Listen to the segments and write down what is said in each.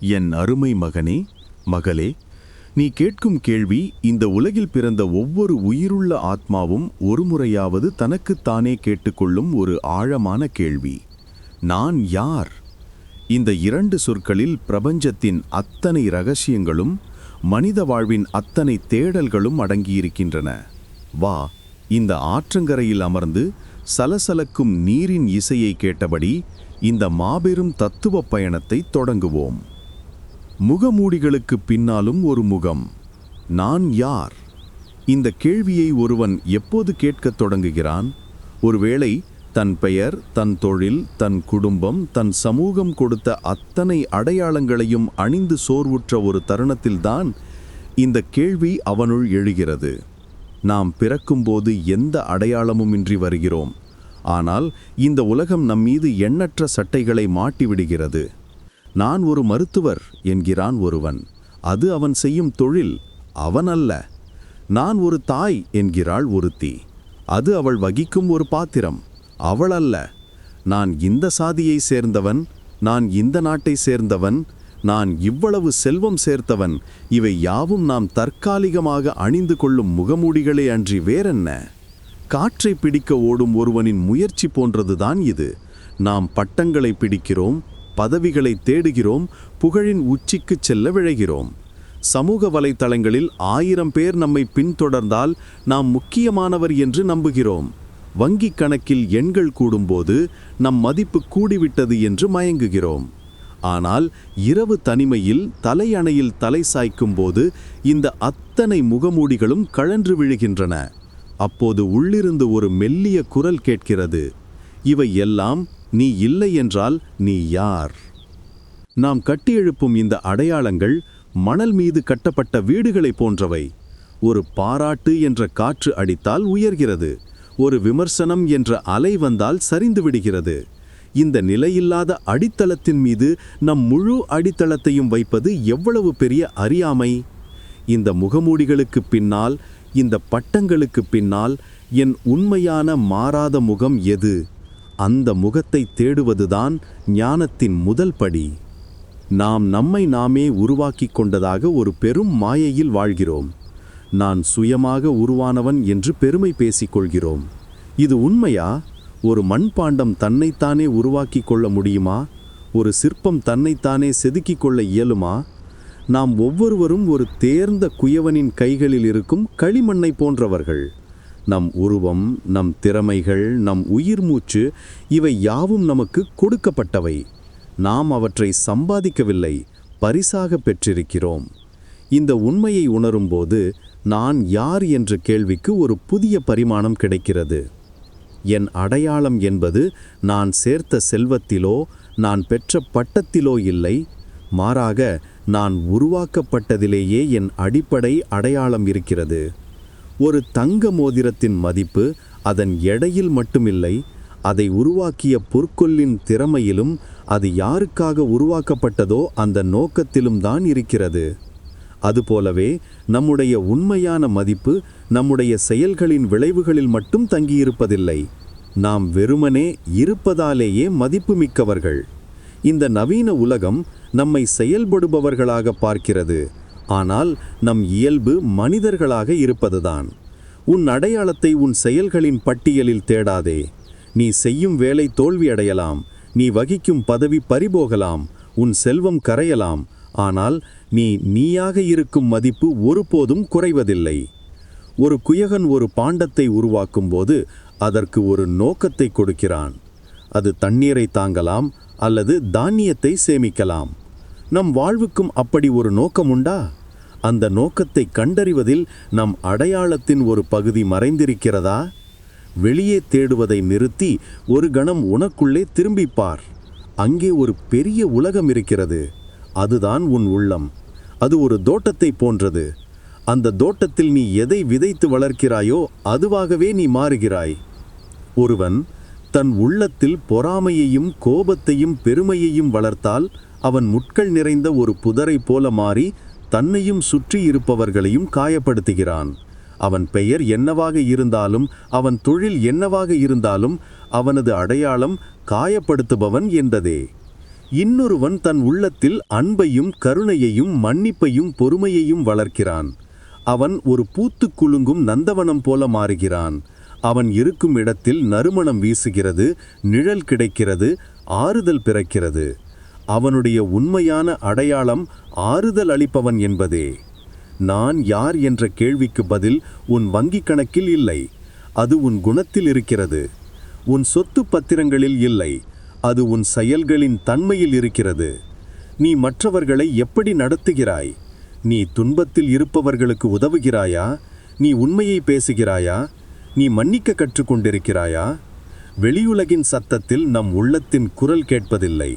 என் அருமை மகனே மகளே நீ கேட்கும் கேள்வி இந்த உலகில் பிறந்த ஒவ்வொரு உயிருள்ள ஆத்மாவும் ஒருமுறையாவது தனக்குத்தானே கேட்டுக்கொள்ளும் ஒரு ஆழமான கேள்வி. நான் யார்? இந்த இரண்டு சொற்களில் பிரபஞ்சத்தின் அத்தனை ரகசியங்களும் மனித வாழ்வின் அத்தனை தேடல்களும் அடங்கியிருக்கின்றன. வா இந்த ஆற்றங்கரையில் அமர்ந்து சலசலக்கும் நீரின் இசையை கேட்டபடி இந்த மாபெரும் தத்துவ பயணத்தை தொடங்குவோம். முகமூடிகளுக்கு பின்னாலும் ஒரு முகம். நான் யார்? இந்த கேள்வியை ஒருவன் எப்போது கேட்கத் தொடங்குகிறான்? ஒருவேளை தன் பெயர் தன் தொழில் தன் குடும்பம் தன் சமூகம் கொடுத்த அத்தனை அடையாளங்களையும் அணிந்து சோர்வுற்ற ஒரு தருணத்தில்தான் இந்த கேள்வி அவனுள் எழுகிறது. நாம் பிறக்கும்போது எந்த அடையாளமுமின்றி வருகிறோம்? ஆனால் இந்த உலகம் நம்மீது எண்ணற்ற சட்டைகளை மாட்டிவிடுகிறது. நான் ஒரு மருத்துவர் என்கிறான் ஒருவன். அது அவன் செய்யும் தொழில் அவன் அல்ல. நான் ஒரு தாய் என்கிறாள் ஒருத்தி. அது அவள் வகிக்கும் ஒரு பாத்திரம் அவள் அல்ல. நான் இந்த சாதியை சேர்ந்தவன் நான் இந்த நாட்டை சேர்ந்தவன் நான் இவ்வளவு செல்வம் சேர்த்தவன் இவை யாவும் நாம் தற்காலிகமாக அணிந்து கொள்ளும் முகமூடிகளே அன்றி வேறென்ன? காற்றை பிடிக்க ஓடும் ஒருவனின் முயற்சி போன்றதுதான் இது. நாம் பட்டங்களை பிடிக்கிறோம் பதவிகளை தேடுகிறோம் புகழின் உச்சிக்கு செல்ல விழைகிறோம். சமூக வலைத்தளங்களில் ஆயிரம் பேர் நம்மை பின்தொடர்ந்தால் நாம் முக்கியமானவர் என்று நம்புகிறோம். வங்கிக் கணக்கில் எண்கள் கூடும்போது நம் மதிப்பு கூடிவிட்டது என்று மயங்குகிறோம். ஆனால் இரவு தனிமையில் தலையணையில் தலை சாய்க்கும் போது இந்த அத்தனை முகமூடிகளும் கழன்று விழுகின்றன. அப்போது உள்ளிருந்து ஒரு மெல்லிய குரல் கேட்கிறது. இவை எல்லாம் நீ இல்லை என்றால் நீ யார்? நாம் கட்டியெழுப்பும் இந்த அடையாளங்கள் மணல் மீது கட்டப்பட்ட வீடுகளைப் போன்றவை. ஒரு பாராட்டு என்ற காற்று அடித்தால் உயர்கிறது. ஒரு விமர்சனம் என்ற அலை வந்தால் சரிந்து விடுகிறது. இந்த நிலையில்லாத அடித்தளத்தின் மீது நம் முழு அடித்தளத்தையும் வைப்பது எவ்வளவு பெரிய அறியாமை? இந்த முகமூடிகளுக்கு பின்னால் இந்த பட்டங்களுக்கு பின்னால் என் உண்மையான மாறாத முகம் எது? அந்த முகத்தை தேடுவதுதான் ஞானத்தின் முதல் படி. நாம் நம்மை நாமே உருவாக்கிக் கொண்டதாக ஒரு பெரும் மாயையில் வாழ்கிறோம். நான் சுயமாக உருவானவன் என்று பெருமை பேசிக்கொள்கிறோம் இது உண்மையா? ஒரு மண்பாண்டம் தன்னைத்தானே உருவாக்கிக் கொள்ள முடியுமா? ஒரு சிற்பம் தன்னைத்தானே செதுக்கிக் கொள்ள இயலுமா? நாம் ஒவ்வொருவரும் ஒரு தேர்ந்த குயவனின் கைகளில் இருக்கும் களிமண்ணை போன்றவர்கள். நம் உருவம் நம் திறமைகள் நம் உயிர் மூச்சு இவை யாவும் நமக்கு கொடுக்கப்பட்டவை. நாம் அவற்றை சம்பாதிக்கவில்லை பரிசாக பெற்றிருக்கிறோம். இந்த உண்மையை உணரும்போது நான் யார் என்ற கேள்விக்கு ஒரு புதிய பரிமாணம் கிடைக்கிறது. என் அடையாளம் என்பது நான் சேர்த்த செல்வத்திலோ நான் பெற்ற பட்டத்திலோ இல்லை. மாறாக நான் உருவாக்கப்பட்டதிலேயே என் அடிப்படை அடையாளம் இருக்கிறது. ஒரு தங்க மோதிரத்தின் மதிப்பு அதன் எடையில் மட்டுமில்லை அதை உருவாக்கிய பொற்கொல்லின் திறமையிலும் அது யாருக்காக உருவாக்கப்பட்டதோ அந்த நோக்கத்திலும் தான் இருக்கிறது. அதுபோலவே நம்முடைய உண்மையான மதிப்பு நம்முடைய செயல்களின் விளைவுகளில் மட்டும் தங்கியிருப்பதில்லை. நாம் வெறுமனே இருப்பதாலேயே மதிப்புமிக்கவர்கள். இந்த நவீன உலகம் நம்மை செயல்படுபவர்களாக பார்க்கிறது. ஆனால் நம் இயல்பு மனிதர்களாக இருப்பதுதான். உன் அடையாளத்தை உன் செயல்களின் பட்டியலில் தேடாதே. நீ செய்யும் வேலை தோல்வியடையலாம். நீ வகிக்கும் பதவி பறிபோகலாம். உன் செல்வம் கரையலாம். ஆனால் நீ நீயாக இருக்கும் மதிப்பு ஒருபோதும் குறைவதில்லை. ஒரு குயகன் ஒரு பாண்டத்தை உருவாக்கும் போது அதற்கு ஒரு நோக்கத்தை கொடுக்கிறான். அது தண்ணீரை தாங்கலாம் அல்லது தானியத்தை சேமிக்கலாம். நம் வாழ்வுக்கும் அப்படி ஒரு நோக்கம் உண்டா அந்த நோக்கத்தை கண்டறிவதில் நம் அடையாளத்தின் ஒரு பகுதி மறைந்திருக்கிறதா? வெளியே தேடுவதை நிறுத்தி ஒரு கணம் உனக்குள்ளே திரும்பிப் பார். அங்கே ஒரு பெரிய உலகம் இருக்கிறது. அதுதான் உன் உள்ளம். அது ஒரு தோட்டத்தை போன்றது. அந்த தோட்டத்தில் நீ எதை விதைத்து வளர்க்கிறாயோ அதுவாகவே நீ மாறுகிறாய். ஒருவன் தன் உள்ளத்தில் பொறாமையையும் கோபத்தையும் பெருமையையும் வளர்த்தால் அவன் முட்கள் நிறைந்த ஒரு புதரை போல மாறி தன்னையும் சுற்றி இருப்பவர்களையும் காயப்படுத்துகிறான். அவன் பெயர் என்னவாக இருந்தாலும் அவன் தொழில் என்னவாக இருந்தாலும் அவனது அடையாளம் காயப்படுத்துபவன் என்றதே. இன்னொருவன் தன் உள்ளத்தில் அன்பையும் கருணையையும் மன்னிப்பையும் பொறுமையையும் வளர்க்கிறான். அவன் ஒரு பூத்து குலுங்கும் நந்தவனம் போல மாறுகிறான். அவன் இருக்கும் இடத்தில் நறுமணம் வீசுகிறது நிழல் கிடைக்கிறது ஆறுதல் பிறக்கிறது. அவனுடைய உண்மையான அடையாளம் ஆறுதல் அளிப்பவன் என்பதே. நான் யார் என்ற கேள்விக்கு பதில் உன் வங்கிக் கணக்கில் இல்லை. அது உன் குணத்தில் இருக்கிறது. உன் சொத்து பத்திரங்களில் இல்லை. அது உன் செயல்களின் தன்மையில் இருக்கிறது. நீ மற்றவர்களை எப்படி நடத்துகிறாய்? நீ துன்பத்தில் இருப்பவர்களுக்கு உதவுகிறாயா? நீ உண்மையை பேசுகிறாயா? நீ மன்னிக்க கற்றுக்கொண்டிருக்கிறாயா வெளியுலகின் சத்தத்தில் நம் உள்ளத்தின் குரல் கேட்பதில்லை.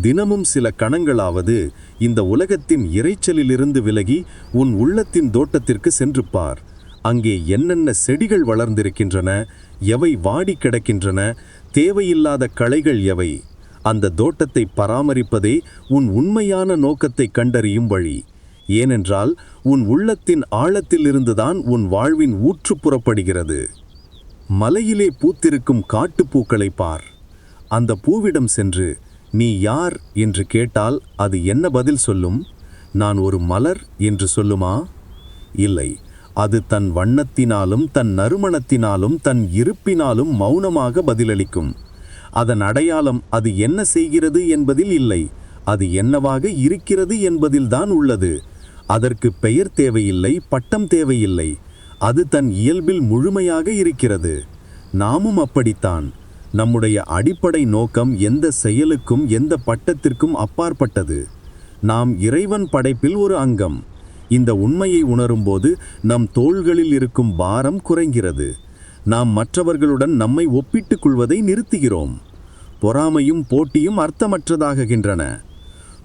தினமும் சில கணங்களாவது இந்த உலகத்தின் இறைச்சலிலிருந்து விலகி உன் உள்ளத்தின் தோட்டத்திற்கு சென்று பார் அங்கே என்னென்ன செடிகள் வளர்ந்திருக்கின்றன எவை வாடி கிடக்கின்றன தேவையில்லாத களைகள் எவை? அந்த தோட்டத்தை பராமரிப்பதே உன் உண்மையான நோக்கத்தை கண்டறியும் வழி. ஏனென்றால் உன் உள்ளத்தின் ஆழத்திலிருந்துதான் உன் வாழ்வின் ஊற்று புறப்படுகிறது. மலையிலே பூத்திருக்கும் காட்டுப்பூக்களை பார். அந்த பூவிடம் சென்று நீ யார் என்று கேட்டால் அது என்ன பதில் சொல்லும்? நான் ஒரு மலர் என்று சொல்லுமா? இல்லை. அது தன் வண்ணத்தினாலும் தன் நறுமணத்தினாலும் தன் இருப்பினாலும் மௌனமாக பதிலளிக்கும். அதன் அடையாளம் அது என்ன செய்கிறது என்பதில் இல்லை. அது என்னவாக இருக்கிறது என்பதில்தான் உள்ளது. அதற்கு பெயர் தேவையில்லை பட்டம் தேவையில்லை. அது தன் இயல்பில் முழுமையாக இருக்கிறது. நாமும் அப்படித்தான். நம்முடைய அடிப்படை நோக்கம் எந்த செயலுக்கும் எந்த பட்டத்திற்கும் அப்பாற்பட்டது. நாம் இறைவன் படைப்பில் ஒரு அங்கம். இந்த உண்மையை உணரும்போது நம் தோள்களில் இருக்கும் பாரம் குறைகிறது. நாம் மற்றவர்களுடன் நம்மை ஒப்பிட்டுக் கொள்வதை நிறுத்துகிறோம். பொறாமையும் போட்டியும் அர்த்தமற்றதாகின்றன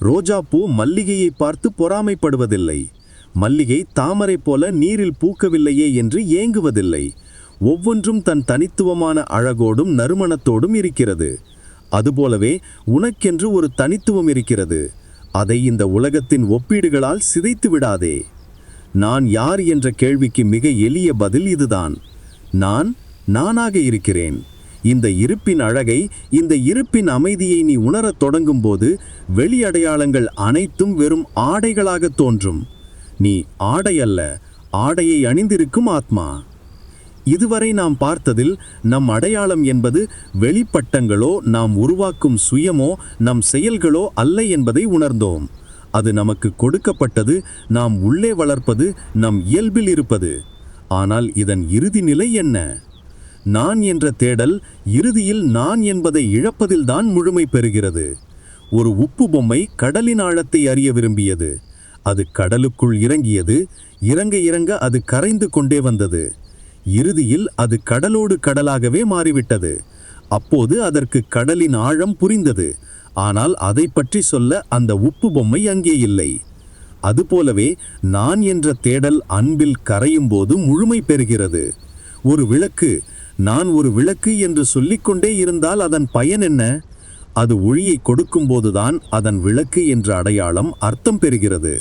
ரோஜாப்பூ மல்லிகையை பார்த்து பொறாமைப்படுவதில்லை. மல்லிகை தாமரை போல நீரில் பூக்கவில்லையே என்று ஏங்குவதில்லை. ஒவ்வொன்றும் தன் தனித்துவமான அழகோடும் நறுமணத்தோடும் இருக்கிறது. அதுபோலவே உனக்கென்று ஒரு தனித்துவம் இருக்கிறது. அதை இந்த உலகத்தின் ஒப்பீடுகளால் சிதைத்து விடாதே. நான் யார் என்ற கேள்விக்கு மிக எளிய பதில் இதுதான். நான் நானாக இருக்கிறேன். இந்த இருப்பின் அழகை இந்த இருப்பின் அமைதியை நீ உணரத் தொடங்கும்போது வெளி அடையாளங்கள் அனைத்தும் வெறும் ஆடைகளாக தோன்றும். நீ ஆடை அல்ல ஆடையை அணிந்திருக்கும் ஆத்மா. இதுவரை நாம் பார்த்ததில் நம் அடையாளம் என்பது வெளிப்பட்டங்களோ நாம் உருவாக்கும் சுயமோ நம் செயல்களோ அல்ல என்பதை உணர்ந்தோம். அது நமக்கு கொடுக்கப்பட்டது நாம் உள்ளே வளர்ப்பது நம் இயல்பில் இருப்பது. ஆனால் இதன் இறுதி நிலை என்ன? நான் என்ற தேடல் இறுதியில் நான் என்பதை இழப்பதில்தான் முழுமை பெறுகிறது. ஒரு உப்பு பொம்மை கடலின் ஆழத்தை அறிய விரும்பியது. அது கடலுக்குள் இறங்கியது. இறங்க இறங்க அது கரைந்து கொண்டே வந்தது. இறுதியில் அது கடலோடு கடலாகவே மாறிவிட்டது. அப்போது அதற்கு கடலின் ஆழம் புரிந்தது. ஆனால் அதை பற்றி சொல்ல அந்த உப்பு பொம்மை அங்கே இல்லை. அதுபோலவே நான் என்ற தேடல் அன்பில் கரையும் போது முழுமை பெறுகிறது. ஒரு விளக்கு நான் ஒரு விளக்கு என்று சொல்லிக்கொண்டே இருந்தால் அதன் பயன் என்ன? அது ஒளியை கொடுக்கும்போதுதான் அதன் விளக்கு என்ற அடையாளம் அர்த்தம் பெறுகிறது.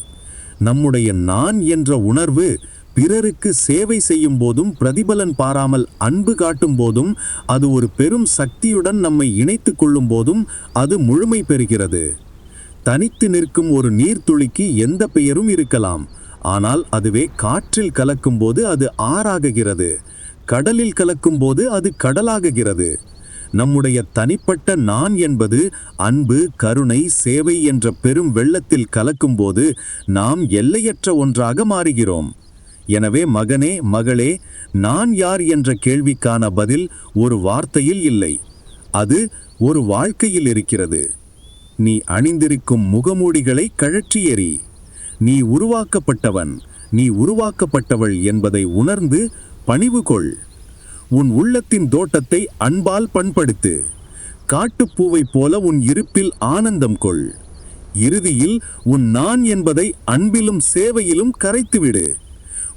நம்முடைய நான் என்ற உணர்வு பிறருக்கு சேவை செய்யும் போதும் பிரதிபலன் பாராமல் அன்பு காட்டும் போதும் அது ஒரு பெரும் சக்தியுடன் நம்மை இணைத்து கொள்ளும் போதும் அது முழுமை பெறுகிறது. தனித்து நிற்கும் ஒரு நீர்த்துளிக்கு எந்த பெயரும் இருக்கலாம். ஆனால் அதுவே காற்றில் கலக்கும்போது அது ஆறாகுகிறது. கடலில் கலக்கும்போது அது கடலாகுகிறது. நம்முடைய தனிப்பட்ட நான் என்பது அன்பு கருணை சேவை என்ற பெரும் வெள்ளத்தில் கலக்கும்போது நாம் எல்லையற்ற ஒன்றாக மாறுகிறோம். எனவே மகனே மகளே நான் யார் என்ற கேள்விக்கான பதில் ஒரு வார்த்தையில் இல்லை. அது ஒரு வாழ்க்கையில் இருக்கிறது. நீ அணிந்திருக்கும் முகமூடிகளை கழற்றி எறி. நீ உருவாக்கப்பட்டவன் நீ உருவாக்கப்பட்டவள் என்பதை உணர்ந்து பணிவு கொள். உன் உள்ளத்தின் தோட்டத்தை அன்பால் பண்படுத்து. காட்டுப்பூவை போல உன் இருப்பில் ஆனந்தம் கொள். இறுதியில் உன் நான் என்பதை அன்பிலும் சேவையிலும் கரைத்துவிடு.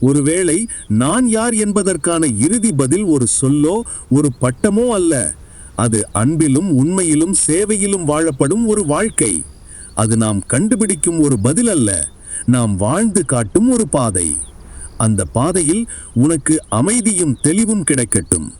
ஒருவேளை நான் யார் என்பதற்கான இறுதி பதில் ஒரு சொல்லோ ஒரு பட்டமோ அல்ல. அது அன்பிலும் உண்மையிலும் சேவையிலும் வாழப்படும் ஒரு வாழ்க்கை. அது நாம் கண்டுபிடிக்கும் ஒரு பதில் அல்ல நாம் வாழ்ந்து காட்டும் ஒரு பாதை. அந்த பாதையில் உனக்கு அமைதியும் தெளிவும் கிடைக்கட்டும்.